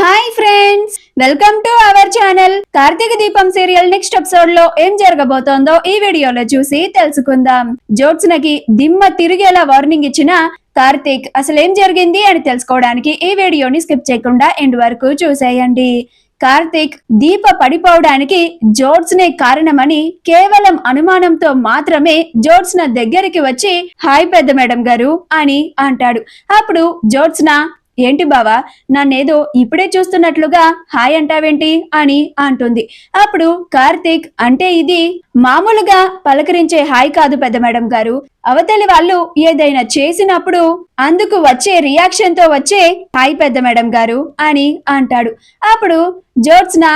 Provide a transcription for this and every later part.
Hi friends welcome to our channel Karthika Deepam serial next ఎపిసోడ్లో ఏం జరగబోతోందో ఈ వీడియోలో చూసి తెలుసుకుందాం. జోత్స్నకి దిమ్మ తిరిగేలా వార్నింగ్ ఇచ్చిన కార్తీక్ అసలు ఏం జరిగింది అని తెలుసుకోవడానికి ఈ వీడియోని స్కిప్ చేయకుండా ఎండ్ వరకు చూసేయండి. కార్తీక్ దీప పడిపోవడానికి జోడ్స్నే కారణమని కేవలం అనుమానంతో మాత్రమే జోడ్స్న దగ్గరికి వచ్చి హాయ్ పెద్ద మేడం గారు అని అంటాడు. అప్పుడు జోడ్స్న ఏంటి బావా? నన్నేదో ఇప్పుడే చూస్తున్నట్లుగా హాయ్ అంటావేంటి అని అంటుంది. అప్పుడు కార్తీక్ అంటే ఇది మామూలుగా పలకరించే హాయ్ కాదు పెద్ద మేడం గారు. అవతలి వాళ్ళు ఏదైనా చేసినప్పుడు అందుకు వచ్చే రియాక్షన్తో వచ్చే హాయ్ పెద్ద మేడం గారు అని అంటాడు. అప్పుడు జోత్స్న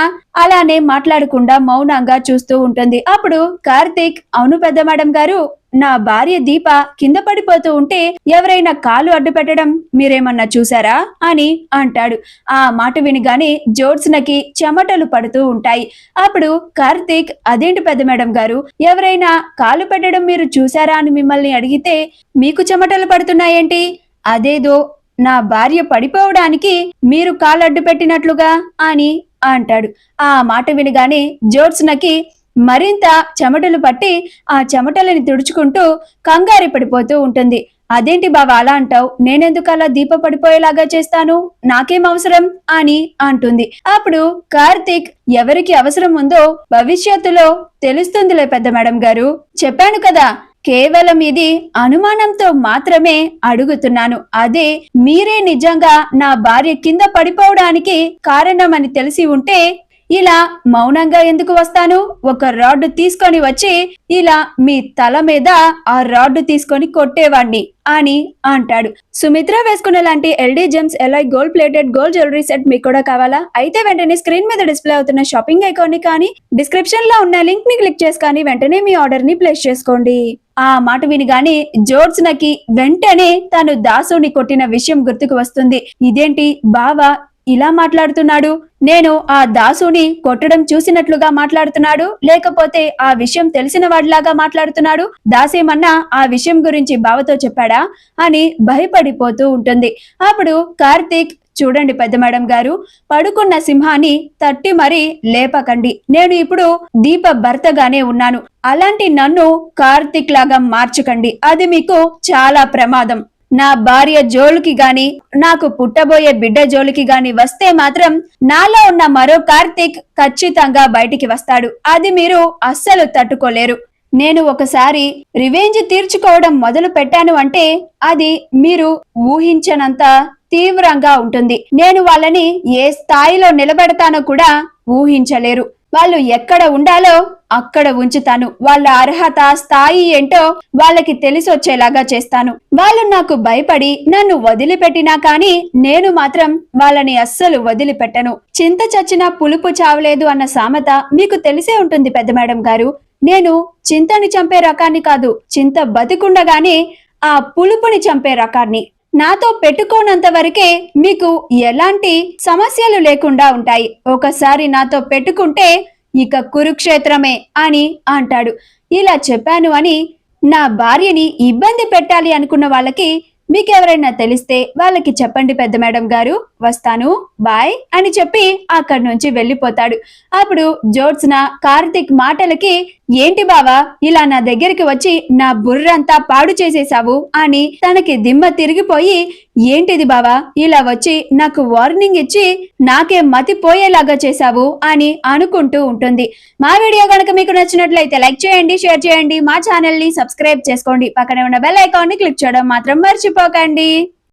అలానే మాట్లాడకుండా మౌనంగా చూస్తూ ఉంటుంది. అప్పుడు కార్తీక్ అవును పెద్ద మేడం గారు నా భార్య దీప కింద పడిపోతూ ఉంటే ఎవరైనా కాలు అడ్డు పెట్టడం మీరేమన్నా చూసారా అని అంటాడు. ఆ మాట వినిగానే జోత్స్నకి చెమటలు పడుతూ ఉంటాయి. అప్పుడు కార్తీక్ అదేంటి పెద్ద మేడం గారు ఎవరైనా కాలు పెట్టడం మీరు చూసారా అని మిమ్మల్ని అడిగితే మీకు చెమటలు పడుతున్నాయేంటి? అదేదో నా భార్య పడిపోవడానికి మీరు కాలడ్డు పెట్టినట్లుగా అని అంటాడు. ఆ మాట వినగానే జోత్స్నకి మరింత చెమటలు పట్టి ఆ చెమటలని తుడుచుకుంటూ కంగారి పడిపోతూ ఉంటుంది. అదేంటి బావ అలా అంటావు? నేనెందుకు అలా దీప పడిపోయేలాగా చేస్తాను? నాకేం అవసరం? అని అంటుంది. అప్పుడు కార్తీక్ ఎవరికి అవసరం ఉందో భవిష్యత్తులో తెలుస్తుందిలే పెద్ద మేడం గారు. చెప్పాను కదా కేవలం ఇది అనుమానంతో మాత్రమే అడుగుతున్నాను. అదే మీరే నిజంగా నా భార్య కింద పడిపోవడానికి కారణమని తెలిసి ఉంటే ఇలా మౌనంగా ఎందుకు వస్తాను? ఒక రాడ్డు తీసుకొని వచ్చి ఇలా మీ తల మీద ఆ రాడ్డు తీసుకొని కొట్టేవాణ్ణి అని అంటాడు. సుమిత్ర వేసుకున్న లాంటి LD gems alloy gold plated gold jewellery set మీకు కూడా కావాలా? అయితే వెంటనే స్క్రీన్ మీద డిస్ప్లే అవుతున్న షాపింగ్ ఐకాన్ని కానీ డిస్క్రిప్షన్లో ఉన్న లింక్ని క్లిక్ చేసి కానీ వెంటనే మీ ఆర్డర్ని ప్లేస్ చేసుకోండి. ఆ మాట వినిగానే జోర్జ్నకి వెంటనే తను దాసుని కొట్టిన విషయం గుర్తుకు వస్తుంది. ఇదేంటి? బావ ఇలా మాట్లాడుతున్నాడు? నేను ఆ దాసుని కొట్టడం చూసినట్లుగా మాట్లాడుతున్నాడు? లేకపోతే ఆ విషయం తెలిసిన వాడిలాగా మాట్లాడుతున్నాడు? దాసేమన్నా ఆ విషయం గురించి బావతో చెప్పాడా? అని భయపడిపోతూ ఉంటుంది. అప్పుడు కార్తీక్ చూడండి పెద్ద మేడం గారు పడుకున్న సింహాన్ని తట్టి మరీ లేపకండి. నేను ఇప్పుడు దీప భర్తగానే ఉన్నాను. అలాంటి నన్ను కార్తిక్ లాగా మార్చకండి. అది మీకు చాలా ప్రమాదం. నా భార్య జోలికి గాని నాకు పుట్టబోయే బిడ్డ జోలికి గాని వస్తే మాత్రం నాలో ఉన్న మరో కార్తీక్ ఖచ్చితంగా బయటికి వస్తాడు. అది మీరు అస్సలు తట్టుకోలేరు. నేను ఒకసారి రివెంజ్ తీర్చుకోవడం మొదలు పెట్టాను అంటే అది మీరు ఊహించనంత తీవ్రంగా ఉంటుంది. నేను వాళ్ళని ఏ స్థాయిలో నిలబెడతానో కూడా ఊహించలేరు. వాళ్ళు ఎక్కడ ఉండాలో అక్కడ ఉంచుతాను. వాళ్ళ అర్హత స్థాయి ఏంటో వాళ్ళకి తెలిసొచ్చేలాగా చేస్తాను. వాళ్ళు నాకు భయపడి నన్ను వదిలిపెట్టినా కానీ నేను మాత్రం వాళ్ళని అస్సలు వదిలిపెట్టను. చింత చచ్చిన పులుపు చావలేదు అన్న సామెత మీకు తెలిసే ఉంటుంది పెద్ద మేడం గారు. నేను చింతని చంపే రకాన్ని కాదు చింత బతికుండగానే ఆ పులుపుని చంపే రకాన్ని. నాతో పెట్టుకోనంత వరకే మీకు ఎలాంటి సమస్యలు లేకుండా ఉంటాయి. ఒకసారి నాతో పెట్టుకుంటే ఇక కురుక్షేత్రమే అని అంటాడు. ఇలా చెప్పాను అని నా భార్యని ఇబ్బంది పెట్టాలి అనుకున్న వాళ్ళకి మీకెవరైనా తెలిస్తే వాళ్ళకి చెప్పండి పెద్ద మేడం గారు. వస్తాను బాయ్ అని చెప్పి అక్కడి నుంచి వెళ్ళిపోతాడు. అప్పుడు జోట్స్న కార్తిక్ మాటలకి ఏంటి బావా ఇలా నా దగ్గరికి వచ్చి నా బుర్రంతా పాడు చేసేశావు అని తనకి దిమ్మ తిరిగిపోయి ఏంటిది బావా ఇలా వచ్చి నాకు వార్నింగ్ ఇచ్చి నాకే మతి పోయేలాగా చేశావు అని అనుకుంటూ ఉంటుంది. మా వీడియో కనుక మీకు నచ్చినట్లయితే లైక్ చేయండి షేర్ చేయండి మా ఛానల్ని సబ్స్క్రైబ్ చేసుకోండి. పక్కనే ఉన్న బెల్ ఐకాన్ని క్లిక్ చేయడం మాత్రం మర్చిపోకండి